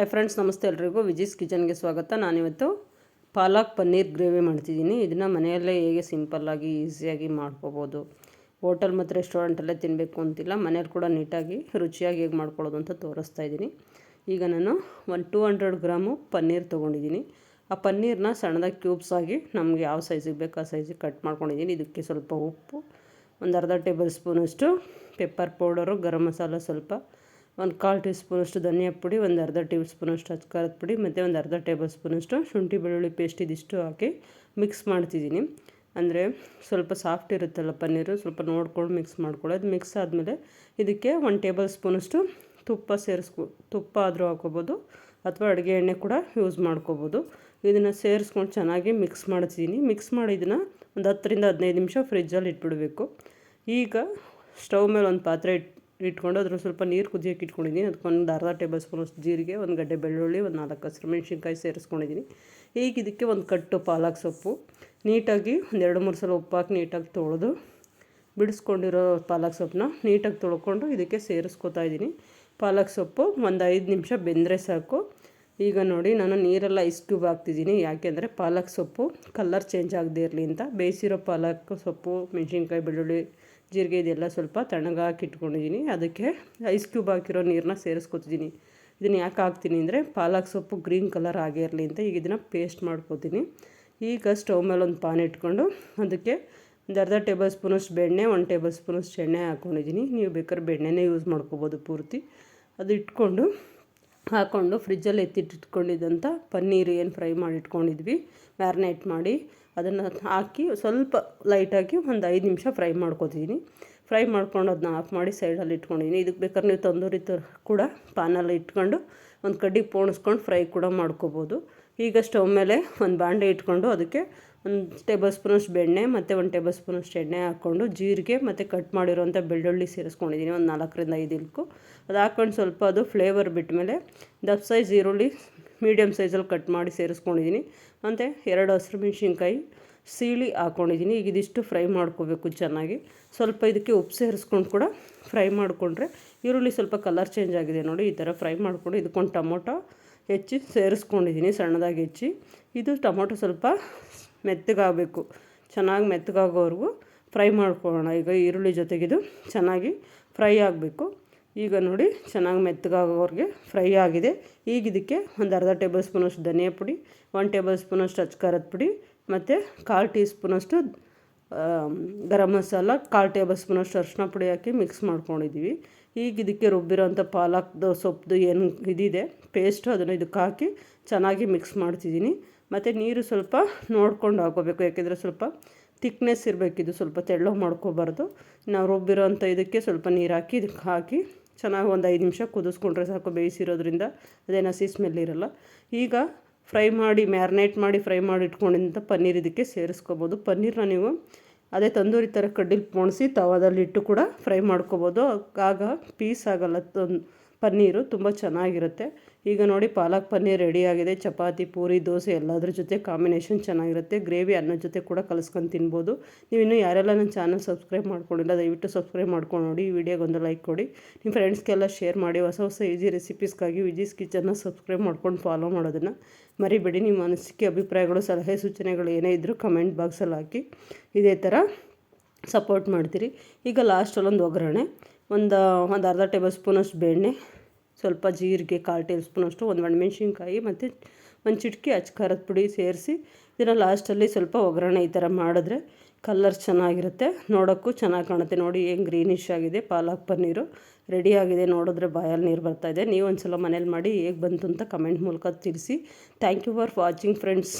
Hi friends ನಮಸ್ತೆ ಎಲ್ರಿಗೂ. ವಿಜಿಸ್ ಕಿಚನ್ಗೆ ಸ್ವಾಗತ. ನಾನಿವತ್ತು ಪಾಲಕ್ ಪನ್ನೀರ್ ಗ್ರೇವಿ ಮಾಡ್ತಿದ್ದೀನಿ. ಇದನ್ನು ಮನೆಯಲ್ಲೇ ಹೇಗೆ ಸಿಂಪಲ್ಲಾಗಿ ಈಸಿಯಾಗಿ ಮಾಡ್ಕೋಬೋದು. ಹೋಟೆಲ್ ಮತ್ತು ರೆಸ್ಟೋರೆಂಟಲ್ಲೇ ತಿನ್ನಬೇಕು ಅಂತಿಲ್ಲ. ಮನೇಲಿ ಕೂಡ ನೀಟಾಗಿ, ರುಚಿಯಾಗಿ ಹೇಗೆ ಮಾಡ್ಕೊಳ್ಳೋದು ಅಂತ ತೋರಿಸ್ತಾ ಇದ್ದೀನಿ. ಈಗ ನಾನು ಒಂದು ಟೂ ಹಂಡ್ರೆಡ್ ಗ್ರಾಮು ಪನ್ನೀರ್ ತೊಗೊಂಡಿದ್ದೀನಿ. ಆ ಪನ್ನೀರನ್ನ ಸಣ್ಣದಾಗಿ ಕ್ಯೂಬ್ಸ್ ಆಗಿ ನಮಗೆ ಯಾವ ಸೈಜಿಗೆ ಬೇಕು ಆ ಸೈಜಿಗೆ ಕಟ್ ಮಾಡ್ಕೊಂಡಿದ್ದೀನಿ. ಇದಕ್ಕೆ ಸ್ವಲ್ಪ ಉಪ್ಪು, ಒಂದು ಅರ್ಧ ಟೇಬಲ್ ಸ್ಪೂನಷ್ಟು ಪೆಪ್ಪರ್ ಪೌಡರು ಗರಂ ಮಸಾಲ ಸ್ವಲ್ಪ ಒಂದು ಕಾಲು ಟೀ ಸ್ಪೂನಷ್ಟು ಧನಿಯಾ ಪುಡಿ, ಒಂದು ಅರ್ಧ ಟೇಬಲ್ ಸ್ಪೂನಷ್ಟು ಖಾರದ ಪುಡಿ, ಮತ್ತು ಒಂದು ಅರ್ಧ ಟೇಬಲ್ ಸ್ಪೂನಷ್ಟು ಶುಂಠಿ ಬೆಳ್ಳುಳ್ಳಿ ಪೇಸ್ಟ್ ಇದಿಷ್ಟು ಹಾಕಿ ಮಿಕ್ಸ್ ಮಾಡ್ತಿದ್ದೀನಿ. ಅಂದರೆ ಸ್ವಲ್ಪ ಸಾಫ್ಟ್ ಇರುತ್ತಲ್ಲ ಪನ್ನೀರು, ಸ್ವಲ್ಪ ನೋಡ್ಕೊಂಡು ಮಿಕ್ಸ್ ಮಾಡ್ಕೊಳ್ಳೋದು. ಮಿಕ್ಸ್ ಆದಮೇಲೆ ಇದಕ್ಕೆ ಒಂದು ಟೇಬಲ್ ಸ್ಪೂನಷ್ಟು ತುಪ್ಪ ಸೇರಿಸ್ಕೊ, ತುಪ್ಪ ಆದರೂ ಹಾಕೋಬೋದು ಅಥವಾ ಅಡುಗೆ ಎಣ್ಣೆ ಕೂಡ ಯೂಸ್ ಮಾಡ್ಕೋಬೋದು. ಇದನ್ನು ಸೇರಿಸ್ಕೊಂಡು ಚೆನ್ನಾಗಿ ಮಿಕ್ಸ್ ಮಾಡ್ತಿದ್ದೀನಿ. ಮಿಕ್ಸ್ ಮಾಡಿ ಇದನ್ನು ಒಂದು ಹತ್ತರಿಂದ ಹದಿನೈದು ನಿಮಿಷ ಫ್ರಿಜ್ಜಲ್ಲಿ ಇಟ್ಬಿಡಬೇಕು. ಈಗ ಸ್ಟವ್ ಮೇಲೆ ಒಂದು ಪಾತ್ರೆ ಇಟ್ಟು ಇಟ್ಕೊಂಡು ಅದ್ರ ಸ್ವಲ್ಪ ನೀರು ಕುದಿಯೋಕೆ ಇಟ್ಕೊಂಡಿದ್ದೀನಿ ಅದಕ್ಕೊಂದು ಅರ್ಧ ಟೇಬಲ್ ಸ್ಪೂನಷ್ಟು ಜೀರಿಗೆ, ಒಂದು ಗಡ್ಡೆ ಬೆಳ್ಳುಳ್ಳಿ, ಒಂದು ನಾಲ್ಕು ಹಸಿರು ಮೆಣಸಿನ್ಕಾಯಿ ಸೇರಿಸ್ಕೊಂಡಿದ್ದೀನಿ ಈಗ ಇದಕ್ಕೆ ಒಂದು ಕಟ್ಟು ಪಾಲಕ್ ಸೊಪ್ಪು. ನೀಟಾಗಿ ಒಂದು ಎರಡು ಮೂರು ಸಲ ಉಪ್ಪಾಕಿ ನೀಟಾಗಿ ತೊಳೆದು ಬಿಡಿಸ್ಕೊಂಡಿರೋ ಪಾಲಕ್ ಸೊಪ್ಪನ್ನ ನೀಟಾಗಿ ತೊಳ್ಕೊಂಡು ಇದಕ್ಕೆ ಸೇರಿಸ್ಕೊತಾ ಇದ್ದೀನಿ ಪಾಲಕ್ ಸೊಪ್ಪು ಒಂದು ಐದು ನಿಮಿಷ ಬೆಂದರೆ ಸಾಕು. ಈಗ ನೋಡಿ ನಾನು ನೀರೆಲ್ಲ ಐಸ್ ಕ್ಯೂಬ್ ಹಾಕ್ತಿದ್ದೀನಿ. ಯಾಕೆಂದರೆ ಪಾಲಕ್ ಸೊಪ್ಪು ಕಲರ್ ಚೇಂಜ್ ಆಗದೇ ಇರಲಿ ಅಂತ. ಬೇಯಿಸಿರೋ ಪಾಲಕ್ ಸೊಪ್ಪು, ಮೆಣಸಿನ್ಕಾಯಿ, ಬೆಳ್ಳುಳ್ಳಿ, ಜೀರಿಗೆ ಇದೆಲ್ಲ ಸ್ವಲ್ಪ ತಣ್ಣಗಾಕಿ ಇಟ್ಕೊಂಡಿದ್ದೀನಿ. ಅದಕ್ಕೆ ಐಸ್ ಕ್ಯೂಬ್ ಹಾಕಿರೋ ನೀರನ್ನ ಸೇರಿಸ್ಕೊತಿದ್ದೀನಿ. ಇದನ್ನು ಯಾಕೆ ಹಾಕ್ತೀನಿ ಅಂದರೆ ಪಾಲಕ್ ಸೊಪ್ಪು ಗ್ರೀನ್ ಕಲರ್ ಆಗಿರಲಿ ಅಂತ ಈಗ ಇದನ್ನು ಪೇಸ್ಟ್ ಮಾಡ್ಕೋತೀನಿ. ಈಗ ಸ್ಟವ್ ಮೇಲೆ ಒಂದು ಪಾನ್ ಇಟ್ಕೊಂಡು ಅದಕ್ಕೆ ಒಂದು ಅರ್ಧ ಟೇಬಲ್ ಸ್ಪೂನಷ್ಟು ಬೆಣ್ಣೆ, ಒಂದು ಟೇಬಲ್ ಸ್ಪೂನಷ್ಟು ಎಣ್ಣೆ ಹಾಕ್ಕೊಂಡಿದ್ದೀನಿ ನೀವು ಬೇಕಾದ್ರೆ ಬೆಣ್ಣೆನೇ ಯೂಸ್ ಮಾಡ್ಕೋಬೋದು ಪೂರ್ತಿ. ಅದು ಇಟ್ಕೊಂಡು ಹಾಕ್ಕೊಂಡು ಫ್ರಿಜ್ಜಲ್ಲಿ ಎತ್ತಿಟ್ಟಿಟ್ಕೊಂಡಿದ್ದಂಥ ಪನ್ನೀರ್ ಏನು ಫ್ರೈ ಮಾಡಿ ಇಟ್ಕೊಂಡಿದ್ವಿ ಮ್ಯಾರಿನೇಟ್ ಮಾಡಿ ಅದನ್ನು ಹಾಕಿ ಸ್ವಲ್ಪ ಲೈಟಾಗಿ ಒಂದು ಐದು ನಿಮಿಷ ಫ್ರೈ ಮಾಡ್ಕೊತಿದ್ದೀನಿ ಫ್ರೈ ಮಾಡ್ಕೊಂಡು ಅದನ್ನ ಆಫ್ ಮಾಡಿ ಸೈಡಲ್ಲಿ ಇಟ್ಕೊಂಡಿದ್ದೀನಿ ಇದಕ್ಕೆ ಬೇಕಾದ್ರೆ ನೀವು ತಂದೂರಿ ಕೂಡ ಪಾನಲ್ಲಿ ಇಟ್ಕೊಂಡು ಒಂದು ಕಡ್ಡಿ ಪೋಣಿಸ್ಕೊಂಡು ಫ್ರೈ ಕೂಡ ಮಾಡ್ಕೋಬೋದು. ಈಗ ಸ್ಟವ್ ಮೇಲೆ ಒಂದು ಬಾಂಡೆ ಇಟ್ಕೊಂಡು ಅದಕ್ಕೆ ಒಂದು ಟೇಬಲ್ ಸ್ಪೂನಷ್ಟು ಬೆಣ್ಣೆ ಮತ್ತು ಒಂದು ಟೇಬಲ್ ಸ್ಪೂನಷ್ಟು ಎಣ್ಣೆ ಹಾಕ್ಕೊಂಡು ಜೀರಿಗೆ ಮತ್ತು ಕಟ್ ಮಾಡಿರೋಂಥ ಬೆಳ್ಳುಳ್ಳಿ ಸೇರಿಸ್ಕೊಂಡಿದ್ದೀನಿ ಒಂದು ನಾಲ್ಕರಿಂದ ಐದು ಇಲ್ಕು. ಅದು ಹಾಕ್ಕೊಂಡು ಸ್ವಲ್ಪ ಅದು ಫ್ಲೇವರ್ ಬಿಟ್ಟ ಮೇಲೆ ದಪ್ಪ ಸೈಜ್ ಈರುಳ್ಳಿ ಮೀಡಿಯಮ್ ಸೈಜಲ್ಲಿ ಕಟ್ ಮಾಡಿ ಸೇರಿಸ್ಕೊಂಡಿದ್ದೀನಿ. ಮತ್ತು ಎರಡು ಹಸಿರು ಮೆಣಸಿನ್ಕಾಯಿ ಸೀಳಿ ಹಾಕ್ಕೊಂಡಿದ್ದೀನಿ. ಈಗ ಇದಿಷ್ಟು ಫ್ರೈ ಮಾಡ್ಕೋಬೇಕು ಚೆನ್ನಾಗಿ. ಸ್ವಲ್ಪ ಇದಕ್ಕೆ ಉಪ್ಪು ಸೇರಿಸ್ಕೊಂಡು ಕೂಡ ಫ್ರೈ ಮಾಡಿಕೊಂಡ್ರೆ ಈರುಳ್ಳಿ ಸ್ವಲ್ಪ ಕಲರ್ ಚೇಂಜ್ ಆಗಿದೆ ನೋಡಿ, ಈ ಥರ ಫ್ರೈ ಮಾಡಿಕೊಂಡು ಇದಕ್ಕೊಂದು ಟೊಮೊಟೊ ಹೆಚ್ಚಿ ಸೇರಿಸ್ಕೊಂಡಿದ್ದೀನಿ, ಸಣ್ಣದಾಗಿ ಹೆಚ್ಚಿ. ಇದು ಟೊಮೊಟೊ ಸ್ವಲ್ಪ ಮೆತ್ತಗಾಗಬೇಕು, ಚೆನ್ನಾಗಿ ಮೆತ್ತಗಾಗೋವರೆಗೂ ಫ್ರೈ ಮಾಡ್ಕೊಳ್ಳೋಣ. ಈಗ ಈರುಳ್ಳಿ ಜೊತೆಗಿದು ಚೆನ್ನಾಗಿ ಫ್ರೈ ಆಗಬೇಕು. ಈಗ ನೋಡಿ, ಚೆನ್ನಾಗಿ ಮೆತ್ತಗಾಗೋರಿಗೆ ಫ್ರೈ ಆಗಿದೆ. ಈಗ ಇದಕ್ಕೆ ಒಂದು ಅರ್ಧ ಟೇಬಲ್ ಸ್ಪೂನಷ್ಟು ಧನಿಯಾ ಪುಡಿ ಒನ್ ಟೇಬಲ್ ಸ್ಪೂನಷ್ಟು ಅಚ್ಕಾರದ ಪುಡಿ, ಮತ್ತು ಕಾಲು ಟೀ ಸ್ಪೂನಷ್ಟು ಗರಂ ಮಸಾಲ, ಕಾಲು ಟೇಬಲ್ ಸ್ಪೂನಷ್ಟು ಅರಿಶಿನ ಪುಡಿ ಹಾಕಿ ಮಿಕ್ಸ್ ಮಾಡ್ಕೊಂಡಿದ್ದೀವಿ ಈಗ ಇದಕ್ಕೆ ರುಬ್ಬಿರೋಂಥ ಪಾಲಕ್ದು ಸೊಪ್ಪು ಏನು ಇದಿದೆ ಪೇಸ್ಟು ಅದನ್ನು ಇದಕ್ಕೆ ಹಾಕಿ ಚೆನ್ನಾಗಿ ಮಿಕ್ಸ್ ಮಾಡ್ತಿದ್ದೀನಿ. ಮತ್ತು ನೀರು ಸ್ವಲ್ಪ ನೋಡ್ಕೊಂಡು ಹಾಕೋಬೇಕು, ಯಾಕೆಂದರೆ ಸ್ವಲ್ಪ ತಿಕ್ನೆಸ್ ಇರಬೇಕಿದು ಸ್ವಲ್ಪ ತೆಳ್ಳೋ ಮಾಡ್ಕೋಬಾರ್ದು. ನಾವು ರುಬ್ಬಿರೋಂಥ ಇದಕ್ಕೆ ಸ್ವಲ್ಪ ನೀರು ಹಾಕಿ ಇದಕ್ಕೆ ಹಾಕಿ ಚೆನ್ನಾಗಿ ಒಂದು ಐದು ನಿಮಿಷ ಕುದಿಸ್ಕೊಂಡ್ರೆ ಸಾಕು, ಬೇಯಿಸಿರೋದ್ರಿಂದ ಅದೇನು ಹಸಿ ಸ್ಮೆಲ್ ಇರೋಲ್ಲ. ಈಗ ಫ್ರೈ ಮಾಡಿ, ಮ್ಯಾರಿನೇಟ್ ಮಾಡಿ, ಫ್ರೈ ಮಾಡಿ ಇಟ್ಕೊಂಡಿದ್ದಂಥ ಪನ್ನೀರ್ ಇದಕ್ಕೆ ಸೇರಿಸ್ಕೋಬೋದು. ಪನ್ನೀರನ್ನ ನೀವು ಅದೇ ತಂದೂರಿ ಥರ ಕಡ್ಡಿಲಿ ಪೋಣಿಸಿ, ತವಾದಲ್ಲಿ ಇಟ್ಟು ಕೂಡ ಫ್ರೈ ಮಾಡ್ಕೋಬೋದು. ಆಗ ಪೀಸ್ ಆಗೋಲ್ಲ ಪನ್ನೀರು ತುಂಬ ಚೆನ್ನಾಗಿರುತ್ತೆ. ಈಗ ನೋಡಿ ಪಾಲಕ್ ಪನ್ನೀರ್ ರೆಡಿಯಾಗಿದೆ ಚಪಾತಿ, ಪೂರಿ, ದೋಸೆ ಎಲ್ಲದ್ರ ಜೊತೆ ಕಾಂಬಿನೇಷನ್ ಚೆನ್ನಾಗಿರುತ್ತೆ. ಗ್ರೇವಿ ಅನ್ನದ ಜೊತೆ ಕೂಡ ಕಲಿಸ್ಕೊಂಡು ತಿನ್ಬೋದು. ನೀವು ಇನ್ನೂ ಯಾರೆಲ್ಲ ನನ್ನ ಚಾನಲ್ ಸಬ್ಸ್ಕ್ರೈಬ್ ಮಾಡ್ಕೊಂಡಿಲ್ಲ, ದಯವಿಟ್ಟು ಸಬ್ಸ್ಕ್ರೈಬ್ ಮಾಡ್ಕೊಂಡು ನೋಡಿ. ಈ ವಿಡಿಯೋಗೊಂದು ಲೈಕ್ ಕೊಡಿ. ನಿಮ್ಮ ಫ್ರೆಂಡ್ಸ್ಗೆಲ್ಲ ಶೇರ್ ಮಾಡಿ ಹೊಸ ಹೊಸ ಈಸಿ ರೆಸಿಪೀಸ್ಗಾಗಿ ವಿಜೀಸ್ ಕಿಚನ್ನ ಸಬ್ಸ್ಕ್ರೈಬ್ ಮಾಡ್ಕೊಂಡು ಫಾಲೋ ಮಾಡೋದನ್ನು ಮರಿಬೇಡಿ. ನಿಮ್ಮ ಅನಿಸಿಕೆ, ಅಭಿಪ್ರಾಯಗಳು, ಸಲಹೆ, ಸೂಚನೆಗಳು ಏನೇ ಇದ್ದರೂ ಕಮೆಂಟ್ ಬಾಕ್ಸಲ್ಲಿ ಹಾಕಿ. ಇದೇ ಥರ ಸಪೋರ್ಟ್ ಮಾಡ್ತೀರಿ. ಈಗ ಲಾಸ್ಟಲ್ಲೊಂದು ಒಗ್ಗರಣೆ. ಒಂದು ಒಂದು ಅರ್ಧ ಟೇಬಲ್ ಸ್ಪೂನಷ್ಟು ಬೆಣ್ಣೆ. ಸ್ವಲ್ಪ ಜೀರಿಗೆ ಕಾಲು ಟೇಬಲ್ ಸ್ಪೂನಷ್ಟು ಒಂದು ಒಣಮೆಣ್ಸಿನ್ಕಾಯಿ ಮತ್ತು ಒಂದು ಚಿಟಕಿ ಅಚ್ಚ ಖಾರದ ಪುಡಿ ಸೇರಿಸಿ, ಇದನ್ನು ಲಾಸ್ಟಲ್ಲಿ ಸ್ವಲ್ಪ ಒಗ್ಗರಣೆ ಈ ಥರ ಮಾಡಿದ್ರೆ ಕಲ್ಲರ್ ಚೆನ್ನಾಗಿರುತ್ತೆ. ನೋಡೋಕ್ಕೂ ಚೆನ್ನಾಗಿ ಕಾಣುತ್ತೆ. ನೋಡಿ ಏನು ಗ್ರೀನಿಶ್ ಆಗಿದೆ, ಪಾಲಕ್ ಪನ್ನೀರು ರೆಡಿ ಆಗಿದೆ. ನೋಡಿದ್ರೆ ಬಾಯಲ್ಲಿ ನೀರು ಬರ್ತಾಯಿದೆ ನೀವು ಒಂದು ಸಲ ಮನೇಲಿ ಮಾಡಿ ಹೇಗೆ ಬಂತು ಅಂತ ಕಮೆಂಟ್ ಮೂಲಕ ತಿಳಿಸಿ. Thank you for watching friends